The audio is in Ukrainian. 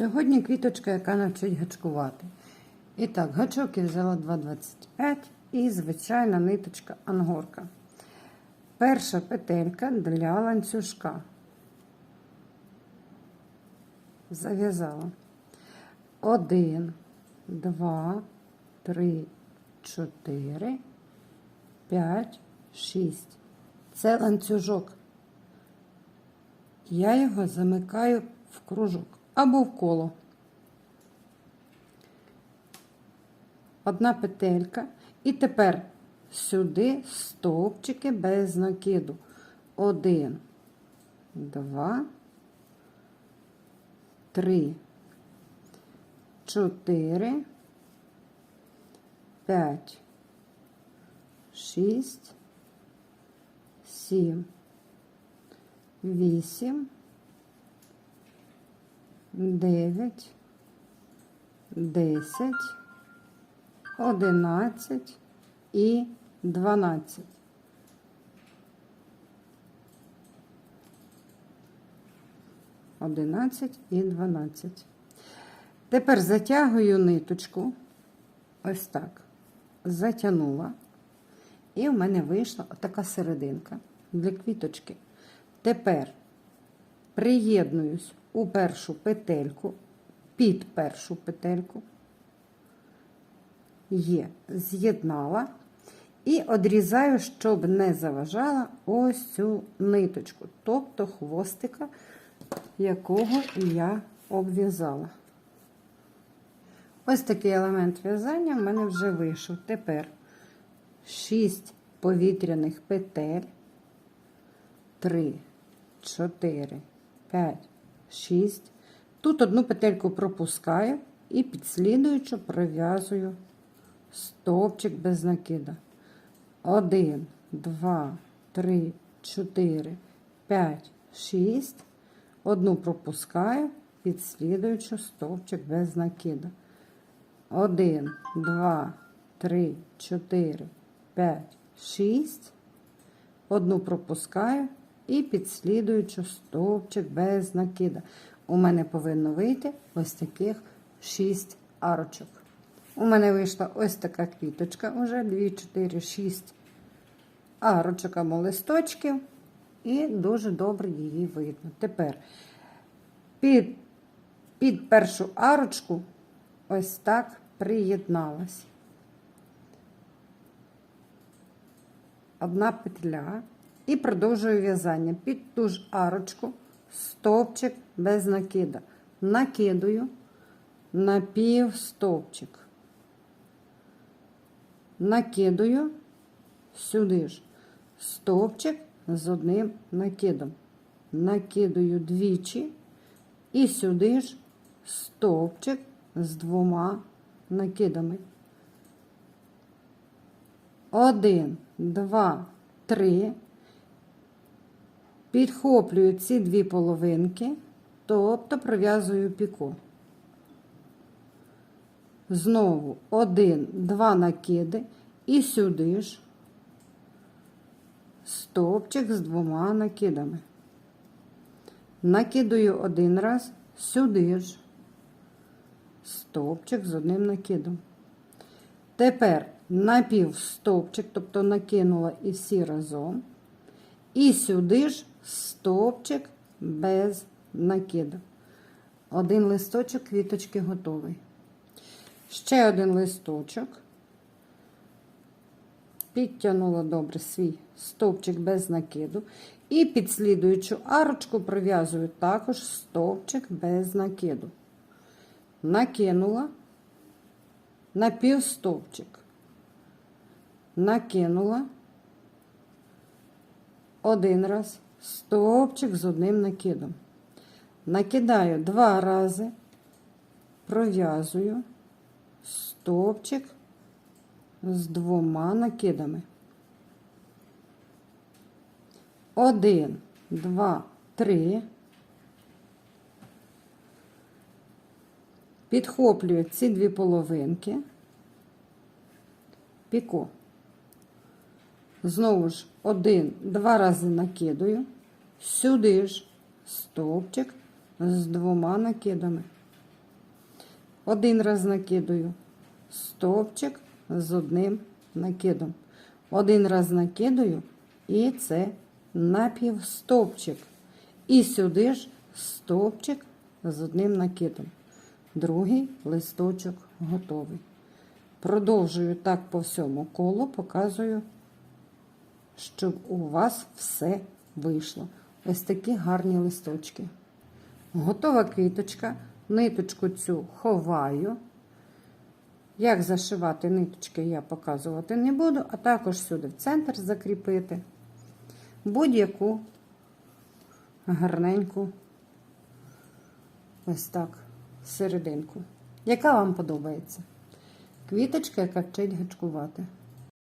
Сьогодні квіточка, яка навчить гачкувати. І так, гачок я взяла 2,25 і звичайна ниточка ангорка. Перша петелька для ланцюжка. Зав'язала. Один, два, три, чотири, п'ять, шість. Це ланцюжок. Я його замикаю в кружок або в коло. Одна петелька. І тепер сюди стовпчики без накиду. Один, два, три, чотири, п'ять, шість, сім, вісім, дев'ять, десять, одинадцять і дванадцять. Одинадцять і дванадцять. Тепер затягую ниточку. Ось так. Затягнула. І в мене вийшла така серединка для квіточки. Тепер приєднуюсь у першу петельку, під першу петельку. Є, з'єднала. І одрізаю, щоб не заважала ось цю ниточку, тобто хвостика, якого я обв'язала. Ось такий елемент в'язання в мене вже вийшов. Тепер 6 повітряних петель. 3, 4, 5, 6. Тут одну петельку пропускаю і підслідуючи пров'язую стовпчик без накида. 1, 2, 3, 4, 5, 6. Одну пропускаю, підслідуючи стовпчик без накида. 1, 2, 3, 4, 5, 6. Одну пропускаю і підслідуючи стовпчик без накида. У мене повинно вийти ось таких 6 арочок. У мене вийшла ось така квіточка, уже 2, 4, 6 арочок або листочків. І дуже добре її видно. Тепер під, під першу арочку ось так приєдналась. Одна петля і продовжую в'язання. Під ту ж арочку стовпчик без накида. Накидую на пів стовпчик. Накидую сюди ж стовпчик з одним накидом. Накидую двічі і сюди ж стовпчик з двома накидами. Один, два, три. Підхоплюю ці дві половинки, тобто пров'язую піко. Знову один, два накиди і сюди ж стовпчик з двома накидами. Накидаю один раз, сюди ж стовпчик з одним накидом. Тепер напів стовпчик, тобто накинула і всі разом. І сюди ж стовпчик без накиду. Один листочок квіточки готовий. Ще один листочок. Підтягнула добре свій стовпчик без накиду. І підслідуючу арочку пров'язую також стовпчик без накиду. Накинула напівстовпчик. Накинула один раз стовпчик з одним накидом. Накидаю два рази, пров'язую стовпчик з двома накидами. Один, два, три. Підхоплюю ці дві половинки, піко. Знову ж один, два рази накидаю, сюди ж стовпчик з двома накидами. Один раз накидаю стовпчик з одним накидом. Один раз накидаю, і це напівстовпчик. І сюди ж стовпчик з одним накидом. Другий листочок готовий. Продовжую так по всьому колу, показую, щоб у вас все вийшло. Ось такі гарні листочки. Готова квіточка. Ниточку цю ховаю. Як зашивати ниточки, я показувати не буду, а також сюди в центр закріпити будь-яку гарненьку, ось так, серединку. Яка вам подобається? Квіточка, яка вчить гачкувати.